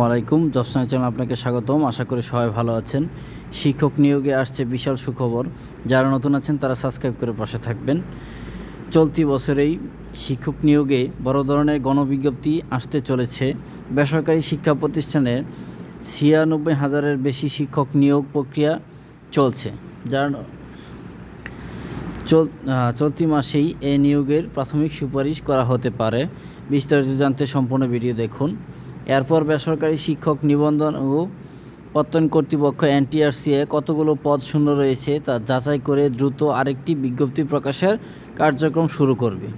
আলাইকুম জবসান চ্যানেল আপনাকে স্বাগতম। আশা করি সবাই ভালো আছেন। শিক্ষক নিয়োগে আসছে বিশাল সুখবর। যারা নতুন আছেন, তারা সাবস্ক্রাইব করে পাশে থাকবেন। চলতি বছরেই শিক্ষক নিয়োগে বড় ধরনের গণবিজ্ঞপ্তি আসতে চলেছে। বেসরকারি শিক্ষা প্রতিষ্ঠানে ছিয়ানব্বই হাজারের বেশি শিক্ষক নিয়োগ প্রক্রিয়া চলছে। যার চল চলতি মাসেই এ নিয়োগের প্রাথমিক সুপারিশ করা হতে পারে। বিস্তারিত জানতে সম্পূর্ণ ভিডিও দেখুন। এরপর বেসরকারি শিক্ষক নিবন্ধন ও প্রত্যয়ন কর্তৃপক্ষ এনটিআরসিএ কতগুলো পদ শূন্য রয়েছে তা যাচাই করে দ্রুত আরেকটি বিজ্ঞপ্তি প্রকাশের কার্যক্রম শুরু করবে।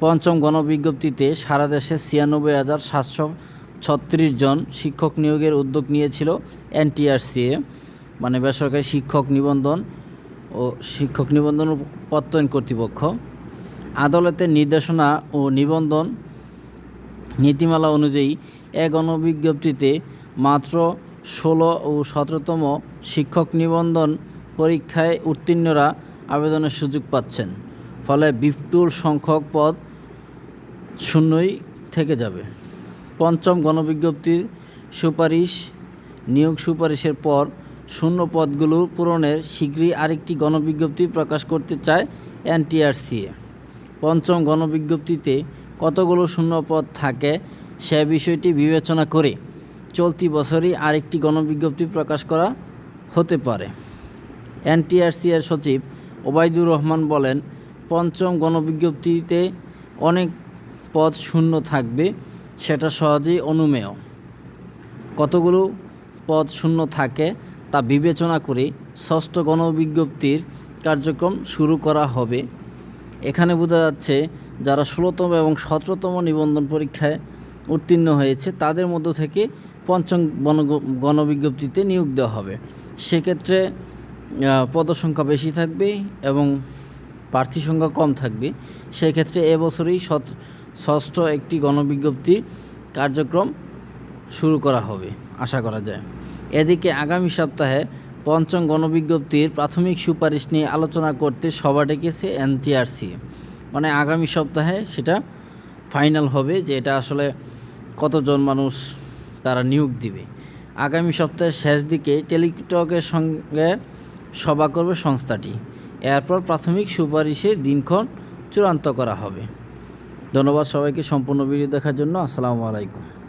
পঞ্চম গণবিজ্ঞপ্তিতে সারা দেশে ছিয়ানব্বই হাজার সাতশো ছত্রিশ জন শিক্ষক নিয়োগের উদ্যোগ নিয়েছিল এনটিআরসিএ মানে বেসরকারি শিক্ষক নিবন্ধন ও শিক্ষক নিবন্ধন প্রত্যয়ন কর্তৃপক্ষ। আদালতের নির্দেশনা ও নিবন্ধন নীতিমালা অনুযায়ী এ গণবিজ্ঞপ্তিতে মাত্র ষোলো ও সতেরোতম শিক্ষক নিবন্ধন পরীক্ষায় উত্তীর্ণরা আবেদনের সুযোগ পাচ্ছেন, ফলে বিপুল সংখ্যক পদ শূন্যই থেকে যাবে। পঞ্চম গণবিজ্ঞপ্তির সুপারিশ, নিয়োগ সুপারিশের পর শূন্য পদগুলো পূরণের শীঘ্রই আরেকটি গণবিজ্ঞপ্তি প্রকাশ করতে চায় এনটিআরসিএ পঞ্চম গণবিজ্ঞপ্তিতে কতগুলো শূন্য পদ থাকে সে বিষয়টি বিবেচনা করে চলতি বছরই আরেকটি গণবিজ্ঞপ্তি প্রকাশ করা হতে পারে। এনটিআরসি এর সচিব ওবায়দুর রহমান বলেন, পঞ্চম গণবিজ্ঞপ্তিতে অনেক পদ শূন্য থাকবে, সেটা সহজেই অনুমেয়। কতগুলো পদ শূন্য থাকে তা বিবেচনা করে ষষ্ঠ গণবিজ্ঞপ্তির কার্যক্রম শুরু করা হবে। এখানে বোঝা যাচ্ছে যারা ষোলোতম এবং সতেরোতম নিবন্ধন পরীক্ষায় উত্তীর্ণ হয়েছে, তাদের মধ্য থেকে পঞ্চম গণ গণবিজ্ঞপ্তিতে নিয়োগ দেওয়া হবে। সেক্ষেত্রে পদসংখ্যা বেশি থাকবে এবং প্রার্থী সংখ্যা কম থাকবে। সেক্ষেত্রে এবছরই ষষ্ঠ একটি গণবিজ্ঞপ্তি কার্যক্রম শুরু করা হবে, আশা করা যায়। এদিকে আগামী সপ্তাহে পঞ্চম গণবিজ্ঞপ্তির প্রাথমিক সুপারিশ নিয়ে আলোচনা করতে সভা ডেকেছে এনটিআরসি। মানে আগামী সপ্তাহে সেটা ফাইনাল হবে যে এটা আসলে কতজন মানুষ তারা নিয়োগ দিবে। আগামী সপ্তাহের শেষ দিকে টেলিটকের সঙ্গে সভা করবে সংস্থাটি। এরপর প্রাথমিক সুপারিশের দিনক্ষণ চূড়ান্ত করা হবে। ধন্যবাদ সবাইকে সম্পূর্ণ ভিডিও দেখার জন্য। আসসালামু আলাইকুম।